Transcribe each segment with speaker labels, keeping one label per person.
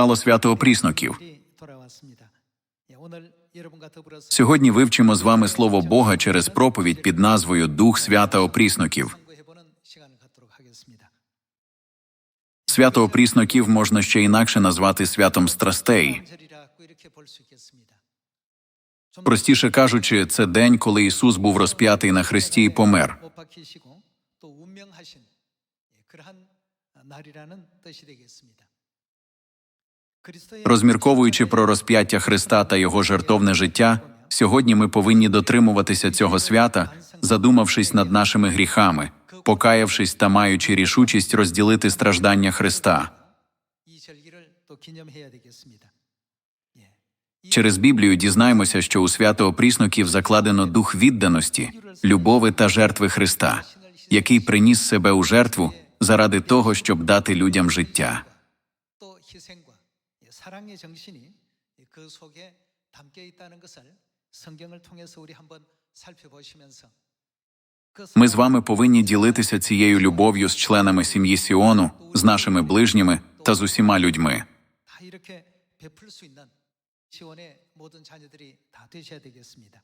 Speaker 1: стало свято опрісноків. Сьогодні вивчимо з вами слово Бога через проповідь під назвою Дух свята опрісноків. Свято опрісноків можна ще інакше назвати святом страстей. Простіше кажучи, це день, коли Ісус був розп'ятий на хресті і помер. Розмірковуючи про розп'яття Христа та його жертовне життя, сьогодні ми повинні дотримуватися цього свята, задумавшись над нашими гріхами, покаявшись та маючи рішучість розділити страждання Христа. Через Біблію дізнаємося, що у свято опрісноків закладено дух відданості, любови та жертви Христа, який приніс себе у жертву заради того, щоб дати людям життя.
Speaker 2: 또 희생과 예, 사랑의 정신이 그 속에 담겨 있다는 것을 성경을 통해서 우리 한번 살펴보시면서 그
Speaker 1: Ми з вами повинні ділитися цією любов'ю з членами сім'ї Сіону, з нашими ближніми та з усіма людьми.
Speaker 2: 다 이렇게 베풀 수 있는 지원의 모든 자녀들이 다 되셔야 되겠습니다.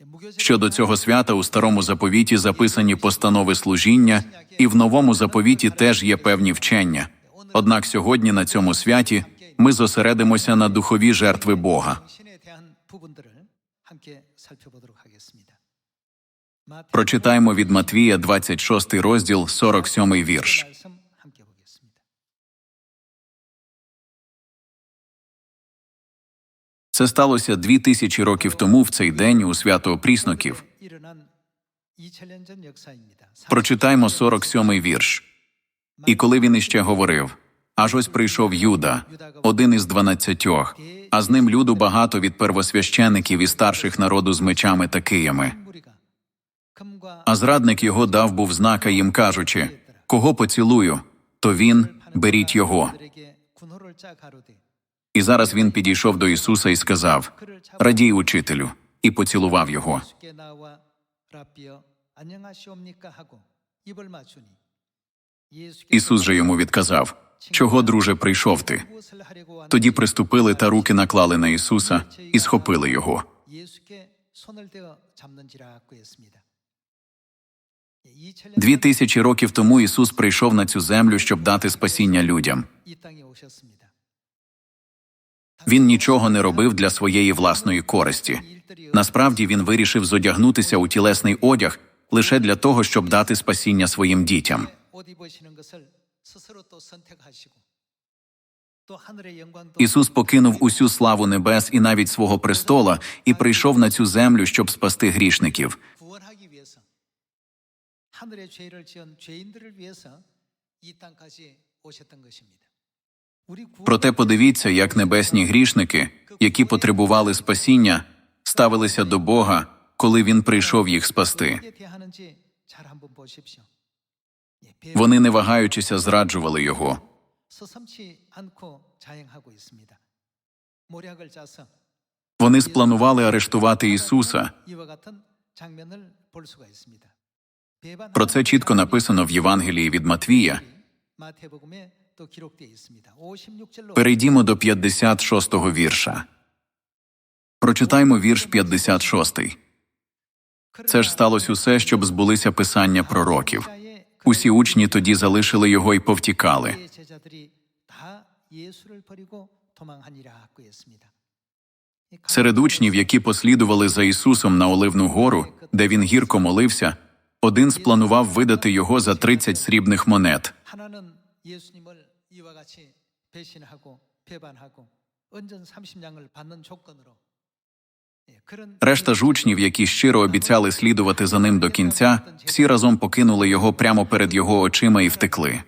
Speaker 2: 예, 무교절
Speaker 1: Щодо цього свята у старому заповіті записані постанови служіння, і в новому заповіті теж є певні вчення. Однак сьогодні на цьому святі ми зосередимося на духові жертви Бога. Прочитаємо від Матвія, 26 розділ, 47 вірш. Це сталося дві тисячі років тому в цей день у свято опрісноків. Прочитаймо 47-й вірш. І коли він іще говорив Аж ось прийшов Юда, один із дванадцятьох, а з ним люду багато від первосвящеників і старших народу з мечами та киями. А зрадник його дав був знака їм, кажучи кого поцілую, то він беріть його. І зараз він підійшов до Ісуса і сказав Радій, учителю, і поцілував його. Ісус же йому відказав. Чого, друже, прийшов ти? Тоді приступили та руки наклали на Ісуса і схопили Його. Дві тисячі років тому Ісус прийшов на цю землю, щоб дати спасіння людям. Він нічого не робив для своєї власної користі. Насправді він вирішив зодягнутися у тілесний одяг лише для того, щоб дати спасіння своїм дітям. Ісус покинув усю славу небес і навіть свого престола і прийшов на цю землю, щоб спасти грішників. Проте подивіться, як небесні грішники, які потребували спасіння, ставилися до Бога, коли він прийшов їх спасти. Вони не вагаючися зраджували його. Вони спланували арештувати Ісуса. Про це чітко написано в Євангелії від Матвія. Перейдімо до 56-го вірша. Прочитаймо вірш 56. Це ж сталося усе, щоб збулися писання пророків. Усі учні тоді залишили його і повтікали. Серед учнів, які послідували за Ісусом на Оливну гору, де він гірко молився, один спланував видати його за 30 срібних монет. Решта ж учнів, які щиро обіцяли слідувати за ним до кінця, всі разом покинули його прямо перед його очима і втекли.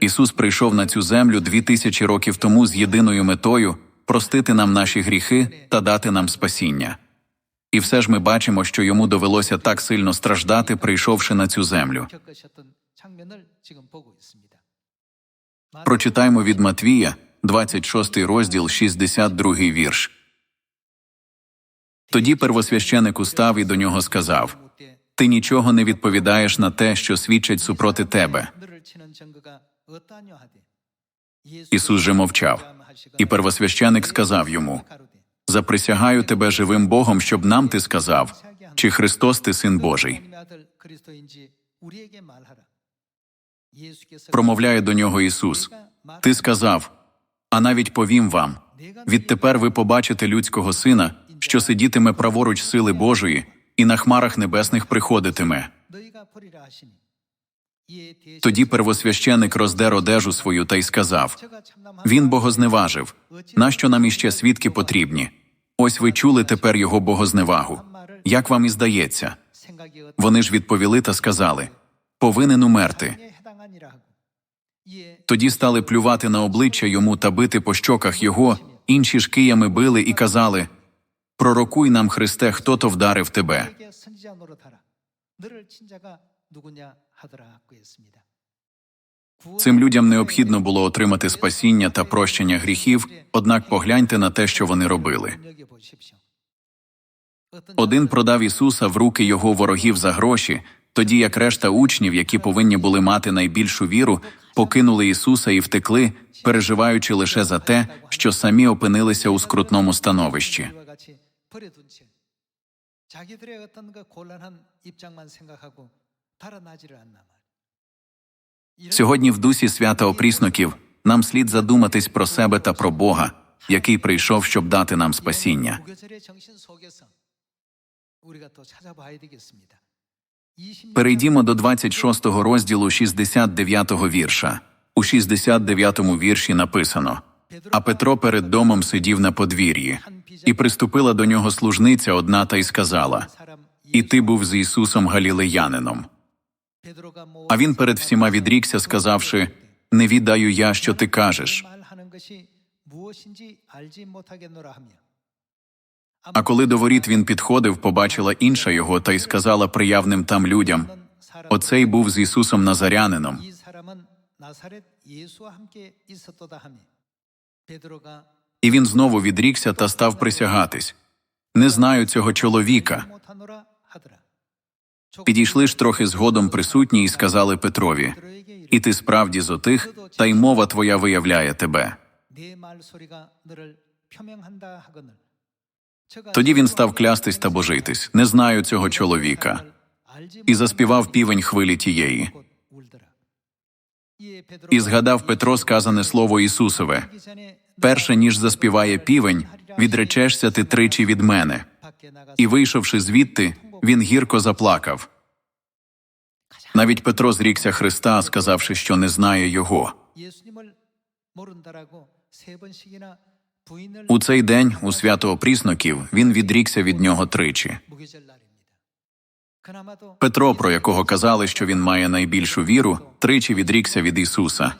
Speaker 1: Ісус прийшов на цю землю дві тисячі років тому з єдиною метою простити нам наші гріхи та дати нам спасіння. І все ж ми бачимо, що йому довелося так сильно страждати, прийшовши на цю землю. Прочитаємо від Матвія, 26 розділ, 62 вірш. Тоді первосвященик устав і до нього сказав Ти нічого не відповідаєш на те, що свідчать супроти тебе.
Speaker 2: Ісус же мовчав, і первосвященик сказав йому
Speaker 1: Заприсягаю тебе живим Богом, щоб нам ти сказав, чи Христос ти син Божий. Промовляє до нього Ісус. Ти сказав, а навіть повім вам: відтепер ви побачите людського сина, що сидітиме праворуч сили Божої, і на хмарах небесних приходитиме. Тоді первосвященик роздер одежу свою та й сказав: Він богозневажив. Нащо нам іще свідки потрібні? Ось ви чули тепер його богозневагу. Як вам і здається? Вони ж відповіли та сказали: повинен умерти. Тоді стали плювати на обличчя йому та бити по щоках його, інші ж киями били і казали: Пророкуй нам, Христе, хто то вдарив тебе. Цим людям необхідно було отримати спасіння та прощення гріхів, однак погляньте на те, що вони робили. Один продав Ісуса в руки його ворогів за гроші, тоді як решта учнів, які повинні були мати найбільшу віру, покинули Ісуса і втекли, переживаючи лише за те, що самі опинилися у скрутному становищі.
Speaker 2: 자기들의 어떤 그 곤란한 입장만 생각하고 달아나지를 않나 말이야.
Speaker 1: Сьогодні, в дусі свята опрісноків, нам слід задуматись про себе та про Бога, який прийшов, щоб дати нам спасіння. Перейдімо до 26 розділу 69 вірша. У 69-му вірші написано А Петро перед домом сидів на подвір'ї, і приступила до нього служниця одна та й сказала І ти був з Ісусом Галілеянином. А він перед всіма відрікся, сказавши: Не відаю я, що ти кажеш. А коли до воріт він підходив, побачила інша його та й сказала приявним там людям: Оцей був з Ісусом Назарянином. І він знову відрікся та став присягатись. Не знаю цього чоловіка. Підійшли ж трохи згодом присутні і сказали Петрові і ти справді з отих, та й мова твоя виявляє тебе. Тоді він став клястись та божитись, не знаю цього чоловіка, і заспівав півень хвилі тієї. І згадав Петро сказане слово Ісусове перше ніж заспіває півень, відречешся ти тричі від мене. І вийшовши звідти, він гірко заплакав. Навіть Петро зрікся Христа, сказавши, що не знає його. У цей день, у свято опрісноків, він відрікся від нього тричі. Петро, про якого казали, що він має найбільшу віру, тричі відрікся від Ісуса.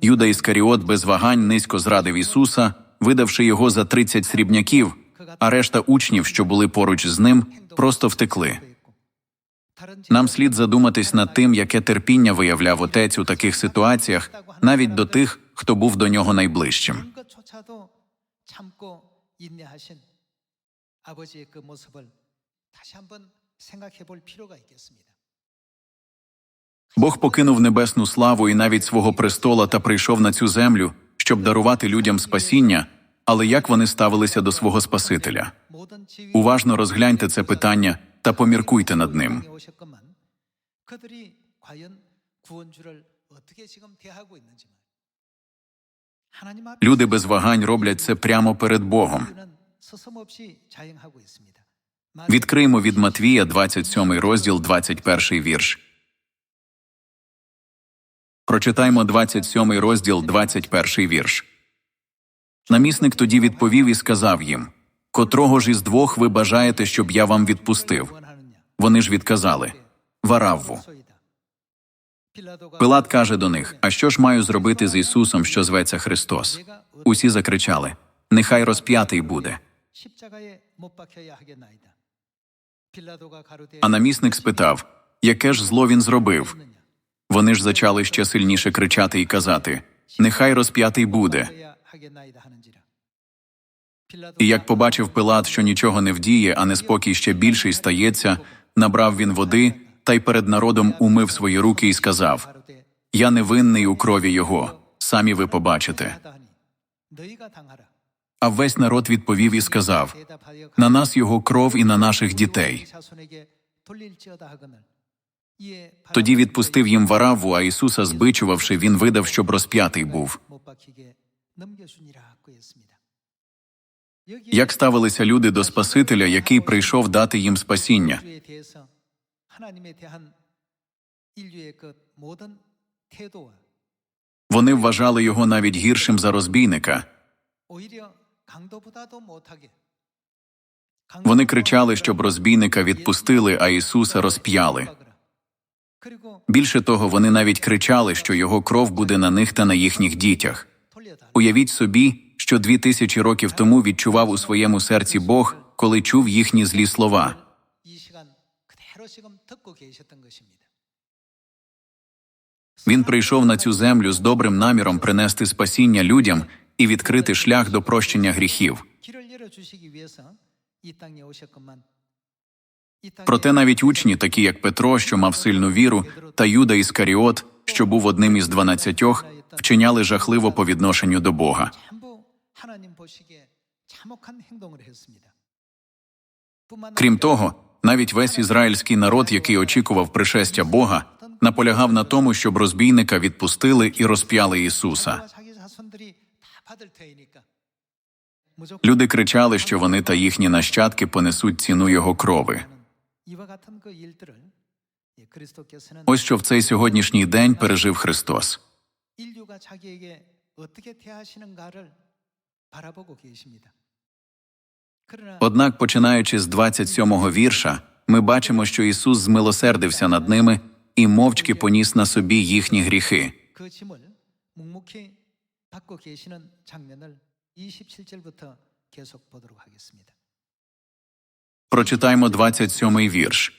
Speaker 1: Юда Іскаріот без вагань низько зрадив Ісуса, видавши його за 30 срібняків а решта учнів, що були поруч з ним, просто втекли. Нам слід задуматись над тим, яке терпіння виявляв отець у таких ситуаціях, навіть до тих, хто був до нього найближчим. Бог покинув небесну славу і навіть свого престола та прийшов на цю землю, щоб дарувати людям спасіння але як вони ставилися до свого Спасителя. Уважно розгляньте це питання та поміркуйте над ним. Люди без вагань роблять це прямо перед Богом. Відкриємо від Матвія 27 розділ, 21 вірш. Прочитаємо 27 розділ, 21 вірш. Намісник тоді відповів і сказав їм Котрого ж із двох ви бажаєте, щоб я вам відпустив? Вони ж відказали Варавву. Пилат каже до них: А що ж маю зробити з Ісусом, що зветься Христос? Усі закричали Нехай розп'ятий буде. А намісник спитав Яке ж зло він зробив? Вони ж зачали ще сильніше кричати і казати Нехай розп'ятий буде. І як побачив Пилат, що нічого не вдіє, а неспокій ще більший стається, набрав він води та й перед народом умив свої руки і сказав: Я не винний у крові його, самі ви побачите. А весь народ відповів і сказав: на нас його кров і на наших дітей. Тоді відпустив їм вараву, а Ісуса, збичувавши, він видав, щоб розп'ятий був. Як ставилися люди до Спасителя, який прийшов дати їм спасіння? Вони вважали його навіть гіршим за розбійника. Вони кричали, щоб розбійника відпустили, а Ісуса розп'яли. Більше того, вони навіть кричали, що його кров буде на них та на їхніх дітях. Уявіть собі, що дві тисячі років тому відчував у своєму серці Бог, коли чув їхні злі слова. Він прийшов на цю землю з добрим наміром принести спасіння людям і відкрити шлях до прощення гріхів. Проте навіть учні, такі як Петро, що мав сильну віру, та Юда Іскаріот, що був одним із дванадцятьох, вчиняли жахливо по відношенню до Бога. Крім того, навіть весь ізраїльський народ, який очікував пришестя Бога, наполягав на тому, щоб розбійника відпустили і розп'яли Ісуса. Люди кричали, що вони та їхні нащадки понесуть ціну його крови. Ось що в цей сьогоднішній день пережив Христос.
Speaker 2: 인류가 자기에게 어떻게 대하시는가를 바라보고 계십니다. 그러나
Speaker 1: Однак, починаючи з 27-го вірша, ми бачимо, що Ісус змилосердився над ними і мовчки поніс на собі їхні гріхи.
Speaker 2: 그 짐을 묵묵히 받고 계시는 장면을 27절부터 계속 보도록 하겠습니다.
Speaker 1: Прочитаймо 27-й вірш.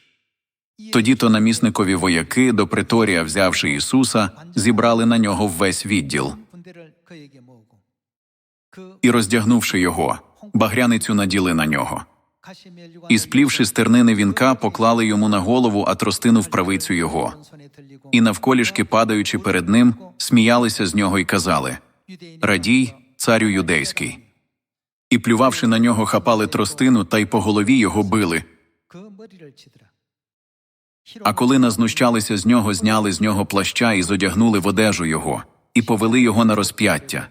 Speaker 1: Тоді то намісникові вояки до Приторія, взявши Ісуса, зібрали на нього весь відділ і, роздягнувши його, багряницю наділи на нього. І, сплівши стернини вінка, поклали йому на голову, а тростину в правицю його. І навколішки, падаючи перед ним, сміялися з нього й казали Радій, царю юдейський і, плювавши на нього, хапали тростину та й по голові його били. А коли назнущалися з нього, зняли з нього плаща і зодягнули в одежу його, і повели його на розп'яття.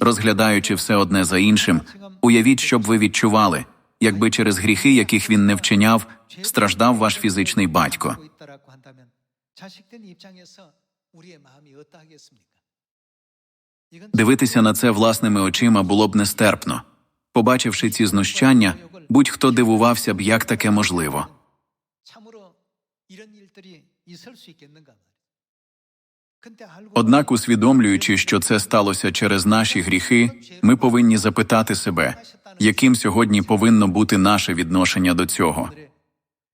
Speaker 1: Розглядаючи все одне за іншим, уявіть, щоб ви відчували, якби через гріхи, яких він не вчиняв, страждав ваш фізичний батько. Дивитися на це власними очима було б нестерпно. Побачивши ці знущання, будь-хто дивувався б, як таке можливо.
Speaker 2: 참으로 이런 일들이 있을 수 있겠는가 말이에요. 근데 알고
Speaker 1: Однак, усвідомлюючи, що це сталося через наші гріхи, ми повинні запитати себе, яким сьогодні повинно бути наше відношення до цього.
Speaker 2: 오늘의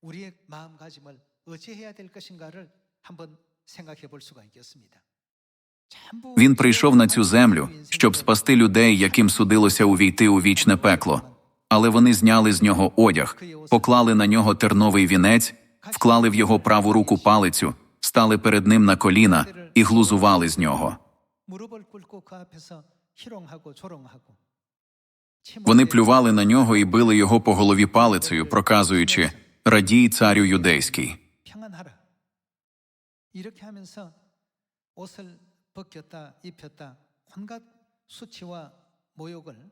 Speaker 2: 우리의 마음가짐을 어찌해야 될 것인가를 한번 생각해 볼 수가 있겠습니다.
Speaker 1: він прийшов на цю землю, щоб спасти людей, яким судилося увійти у вічне пекло, але вони зняли з нього одяг, поклали на нього терновий вінець, вклали в його праву руку палицю, стали перед ним на коліна і глузували з нього. Вони плювали на нього і били його по голові палицею, проказуючи Радій царю юдейський.
Speaker 2: 평안하라. 이렇게 하면서 옷을 벗겼다 입혔다 온갖 수치와 모욕을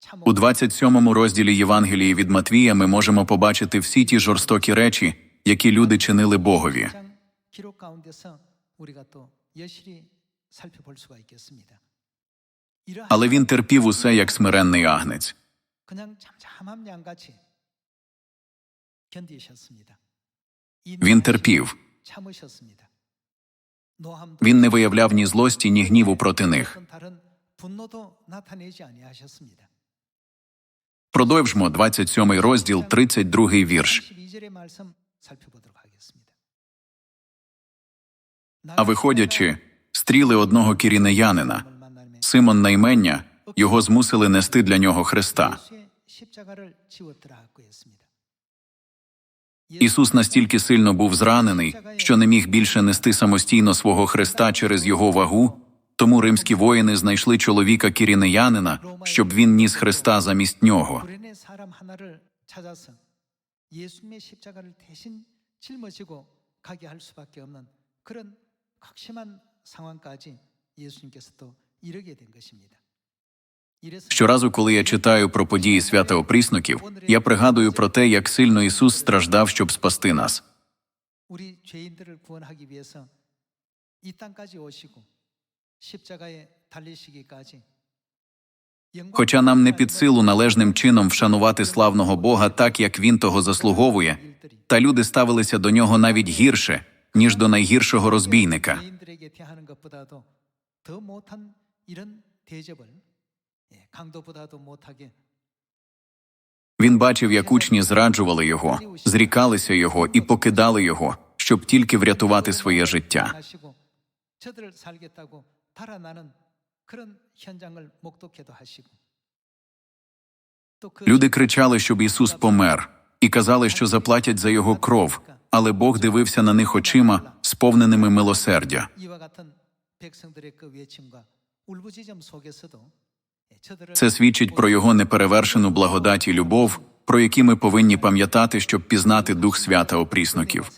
Speaker 2: 참고
Speaker 1: У 27-му розділі Євангелії від Матвія ми можемо побачити всі ті жорстокі речі, які люди чинили Богові.
Speaker 2: 장 기록 가운데서 우리가 또 여실히 살펴볼 수가 있겠습니다. 이러한
Speaker 1: Але він терпів усе як смиренний агнець.
Speaker 2: 그냥 잠잠한 양같이 견디셨습니다. 이
Speaker 1: Він терпів. Він не виявляв ні злості, ні гніву проти них. Продовжмо 27 розділ, 32 вірш. А виходячи, стріли одного кірінеянина, Симон наймення його змусили нести для нього Христа. Ісус настільки сильно був зранений, що не міг більше нести самостійно свого Христа через його вагу, тому римські воїни знайшли чоловіка кірінеянина, щоб він ніс Христа замість нього.
Speaker 2: 구레네 사람 하나를 찾아서 예수님의 십자가를 대신 짊어지고 가게 할 수밖에 없는 그런 극심한 상황까지 예수님께서 또 이르게 된 것입니다.
Speaker 1: Щоразу, коли я читаю про події свята опрісників, я пригадую про те, як сильно Ісус страждав, щоб спасти нас. Хоча нам не під силу належним чином вшанувати славного Бога так, як він того заслуговує, та люди ставилися до нього навіть гірше, ніж до найгіршого розбійника. Він бачив, як учні зраджували його, зрікалися його і покидали його, щоб тільки врятувати своє життя. Люди кричали, щоб Ісус помер, і казали, що заплатять за його кров, але Бог дивився на них очима, сповненими милосердя. Це свідчить про його неперевершену благодать і любов, про які ми повинні пам'ятати, щоб пізнати Дух Свята
Speaker 2: опрісників.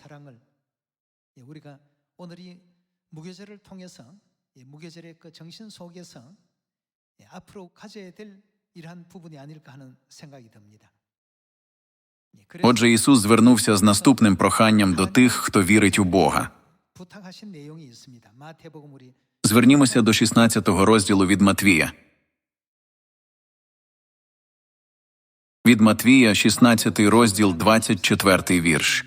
Speaker 1: Отже, Ісус звернувся з наступним проханням до тих, хто вірить у Бога. Звернімося до 16 розділу від Матвія. від Матвія, 16 розділ, 24 вірш.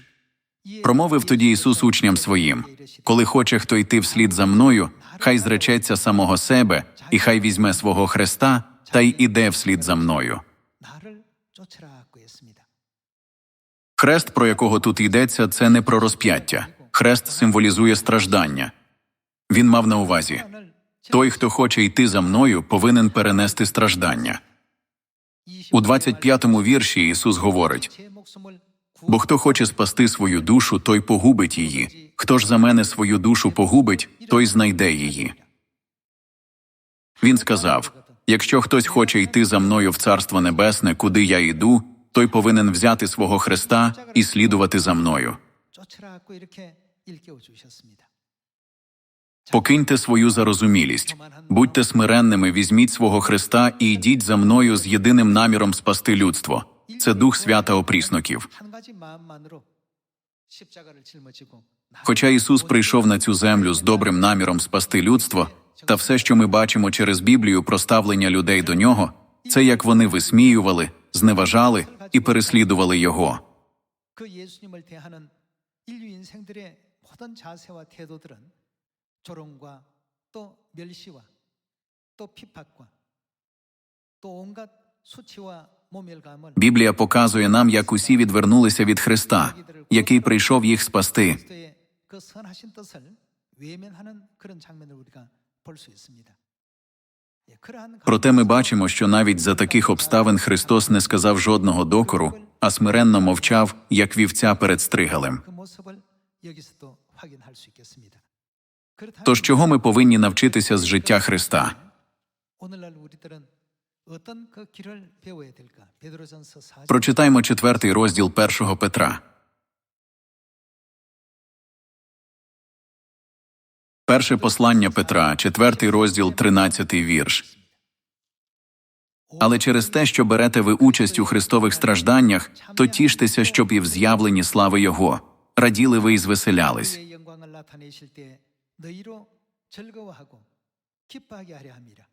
Speaker 1: Промовив тоді Ісус учням своїм коли хоче хто йти вслід за мною, хай зречеться самого себе, і хай візьме свого хреста, та й іде вслід за мною. Хрест, про якого тут йдеться, це не про розп'яття. Хрест символізує страждання. Він мав на увазі той, хто хоче йти за мною, повинен перенести страждання. У 25-му вірші Ісус говорить: бо хто хоче спасти свою душу, той погубить її. Хто ж за мене свою душу погубить, той знайде її. Він сказав: якщо хтось хоче йти за мною в Царство Небесне, куди я йду, той повинен взяти свого Христа і слідувати за мною. Покиньте свою зарозумілість, будьте смиренними, візьміть свого Христа і йдіть за мною з єдиним наміром спасти людство. Це Дух свята опрісноків. Хоча Ісус прийшов на цю землю з добрим наміром спасти людство, та все, що ми бачимо через Біблію про ставлення людей до нього, це як вони висміювали, зневажали і переслідували його.
Speaker 2: 조롱과 또 멸시와 또 핍박과 또 온갖 수치와 모멸감을
Speaker 1: Біблія показує нам, як усі відвернулися від Христа, який прийшов їх спасти.
Speaker 2: 그리스도의 그 선하신 뜻을 외면하는 그런 장면을 우리가 볼 수 있습니다. 예, 그러한
Speaker 1: Проте ми бачимо, що навіть за таких обставин Христос не сказав жодного докору, а смиренно мовчав, як вівця перед стригалем. Тож чого ми повинні навчитися з життя Христа? Прочитаймо четвертий розділ першого Петра. Перше послання Петра, четвертий розділ, тринадцятий вірш. Але через те, що берете ви участь у Христових стражданнях, то тіштеся, щоб і в з'явленні слави Його раділи ви і звеселялись.
Speaker 2: 그의 영광을 나타내실 때 너희로 즐거워하고 기뻐하게 하려 함이라.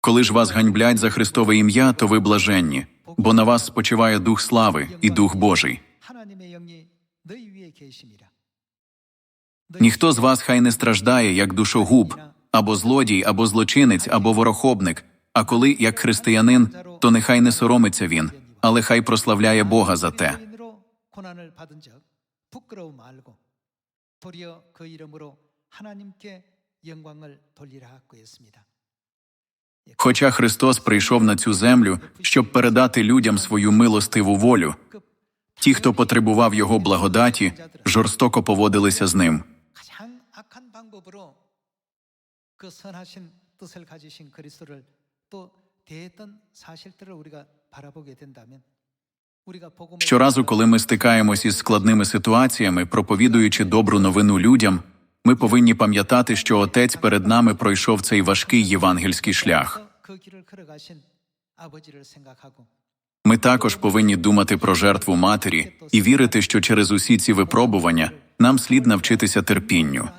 Speaker 1: Коли ж вас ганьблять за Христове ім'я, то ви блаженні, бо на вас спочиває Дух слави і Дух Божий.
Speaker 2: 하나님의 영이 너희 위에 계심이라.
Speaker 1: Ніхто з вас хай не страждає, як душогуб, або злодій, або злочинець, або ворохобник. А коли як християнин, то нехай не соромиться він, але хай прославляє Бога за те.
Speaker 2: 그리스도인으로 고난을 받은 적 부끄러워 말고 도리어 그 이름으로 하나님께 영광을 돌리라고 했습니다.
Speaker 1: Хоча Христос прийшов на цю землю, щоб передати людям свою милостиву волю, ті, хто потребував його благодаті, жорстоко поводилися з ним.
Speaker 2: 가장 악한 방법으로 그 선하신 뜻을 가지신 그리스도를 또 대했던 사실들을 우리가 바라보게 된다면 우리가 복음을
Speaker 1: Щоразу, коли ми стикаємось із складними ситуаціями, проповідуючи добру новину людям, Ми повинні пам'ятати, що Отець перед нами пройшов цей важкий євангельський шлях. Ми також повинні думати про жертву матері і вірити, що через усі ці випробування нам слід навчитися терпінню.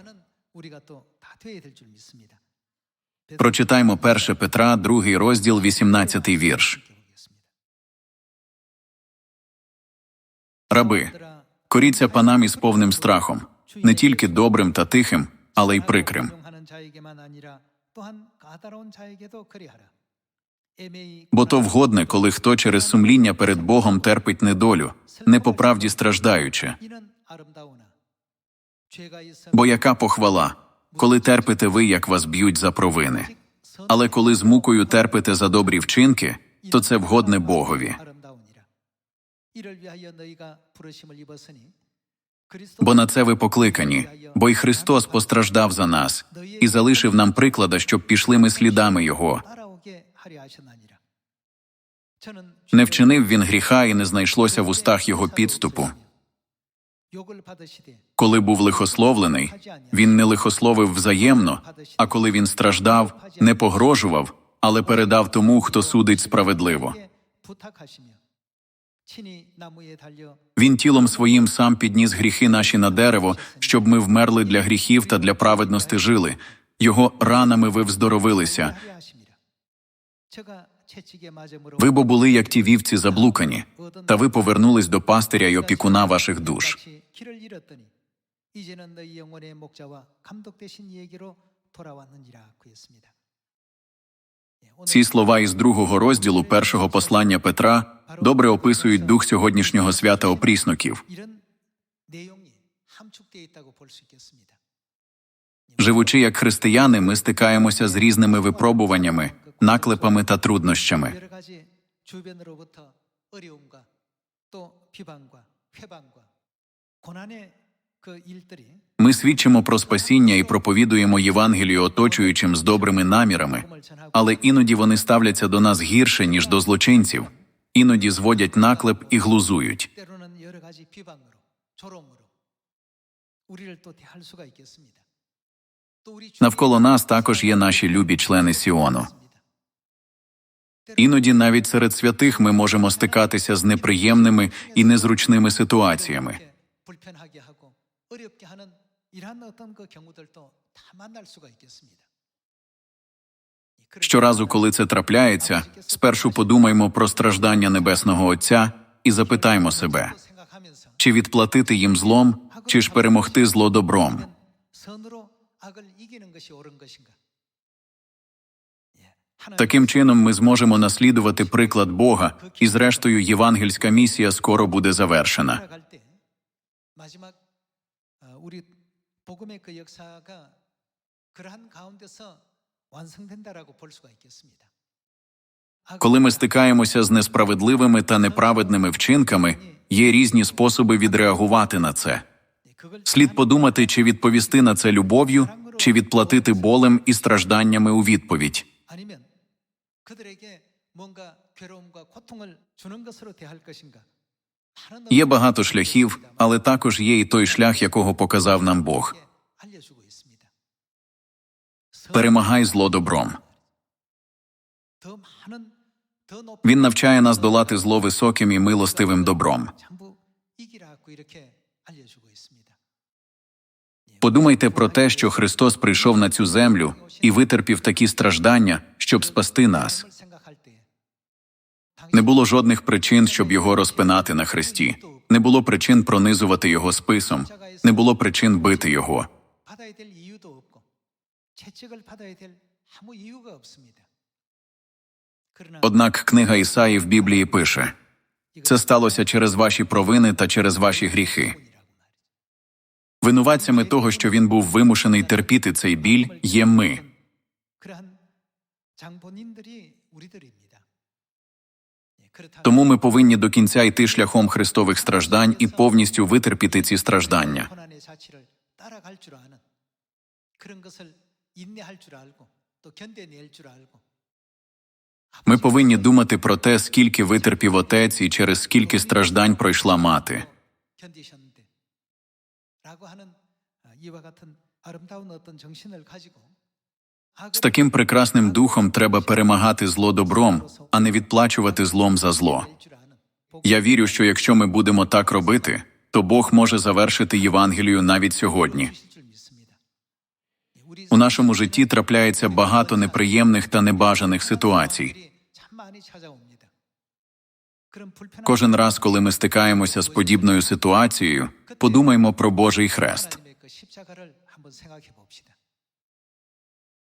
Speaker 1: Прочитаймо 1 Петра, 2 розділ, 18 вірш. Раби коріться панам із повним страхом не тільки добрим та тихим, але й прикрим. Бо то вгодне, коли хто через сумління перед Богом терпить недолю, не по правді страждаючи. Бо яка похвала, коли терпите ви, як вас б'ють за провини? Але коли з мукою терпите за добрі вчинки, то це вгодне Богові. Бо на це ви покликані, бо й Христос постраждав за нас і залишив нам приклада, щоб пішли ми слідами Його. Не вчинив він гріха, і не знайшлося в устах його підступу. Коли був лихословлений, він не лихословив взаємно, а коли він страждав, не погрожував, але передав тому, хто судить справедливо. Він тілом своїм сам підніс гріхи наші на дерево, щоб ми вмерли для гріхів та для праведності жили. Його ранами ви вздоровилися.
Speaker 2: 하려 하심이라. 저가 채찍에 맞음으로
Speaker 1: Ви бо були, як ті вівці заблукані, та ви повернулись до пастиря й опікуна ваших душ.
Speaker 2: 같이 길을 잃었더니 이제는 너희 영혼의 목자와 감독 되신 얘기로 돌아왔느니라 그였습니다.
Speaker 1: ці слова із другого розділу першого послання Петра добре описують дух сьогоднішнього свята
Speaker 2: опрісноків.
Speaker 1: Живучи як християни, ми стикаємося з різними випробуваннями, наклепами та труднощами. Ми свідчимо про спасіння і проповідуємо Євангелію оточуючим з добрими намірами, але іноді вони ставляться до нас гірше ніж до злочинців, іноді зводять наклеп і глузують. Навколо нас також є наші любі члени Сіону. Іноді навіть серед святих ми можемо стикатися з неприємними і незручними ситуаціями.
Speaker 2: 어렵게 하는 이러한 어떤 그 경우들도 다 만날 수가 있겠습니다.
Speaker 1: Щоразу, коли це трапляється, спершу подумаймо про страждання Небесного Отця і запитаймо себе,
Speaker 2: 생각하면서
Speaker 1: чи відплатити їм злом, чи ж перемогти зло добром.
Speaker 2: 선으로 악을 이기는 것이 옳은 것인가? 예, 하나님
Speaker 1: Таким чином, ми зможемо наслідувати приклад Бога, і зрештою євангельська місія скоро буде завершена.
Speaker 2: 살아갈 때 마지막 어, 우리 복음의 그 역사가 그러한 가운데서 완성된다라고 볼 수가 있겠습니다. 악을
Speaker 1: Коли ми стикаємося з несправедливими та неправедними вчинками, є різні способи відреагувати на це.
Speaker 2: 그걸
Speaker 1: Слід подумати, чи відповісти на це любов'ю, чи відплатити болем і стражданнями у відповідь.
Speaker 2: 아니면 그들에게 뭔가 괴로움과 고통을 주는 것으로 대할 것인가?
Speaker 1: Є багато шляхів, але також є і той шлях, якого показав нам Бог. Перемагай зло добром. Він навчає нас долати зло високим і милостивим добром. Подумайте про те, що Христос прийшов на цю землю і витерпів такі страждання, щоб спасти нас. Не було жодних причин, щоб його розпинати на хресті, не було причин пронизувати його списом, не було причин бити його. Однак книга Ісаї в Біблії пише це сталося через ваші провини та через ваші гріхи. Винуватцями того, що він був вимушений терпіти цей біль, є ми. Тому ми повинні до кінця йти шляхом Христових страждань і повністю витерпіти ці страждання.
Speaker 2: 고난의 자취를 따라갈 줄 아는 그런 것을 인내할 줄 알고 또 견뎌낼 줄 알고
Speaker 1: Ми повинні думати про те, скільки витерпів отець і через скільки страждань пройшла мати.
Speaker 2: 견디셨는데 라고 하는 아, 이와 같은 아름다운 어떤 정신을 가지고
Speaker 1: з таким прекрасним духом треба перемагати зло добром, а не відплачувати злом за зло. Я вірю, що якщо ми будемо так робити, то Бог може завершити Євангелію навіть сьогодні. У нашому житті трапляється багато неприємних та небажаних ситуацій. Кожен раз, коли ми стикаємося з подібною ситуацією, подумаймо про Божий хрест.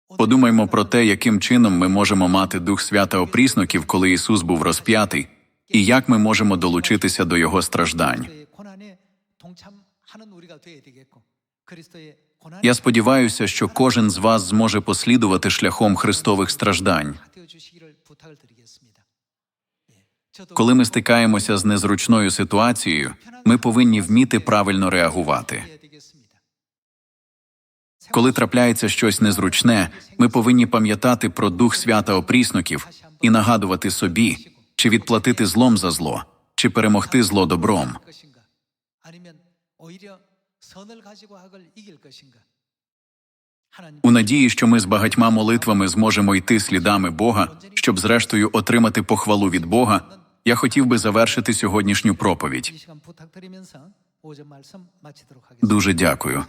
Speaker 1: Подумаймо про те, яким чином ми можемо мати дух свята опрісноків, коли Ісус був розп'ятий, і як ми можемо долучитися до Його страждань. Я сподіваюся, що кожен з вас зможе послідувати шляхом Христових страждань. Коли ми стикаємося з незручною ситуацією, ми повинні вміти правильно реагувати. Коли трапляється щось незручне, ми повинні пам'ятати про дух свята опрісників і нагадувати собі, чи відплатити злом за зло, чи перемогти зло добром. У надії, що ми з багатьма молитвами зможемо йти слідами Бога, щоб зрештою отримати похвалу від Бога. Я хотів би завершити сьогоднішню проповідь. Дуже дякую.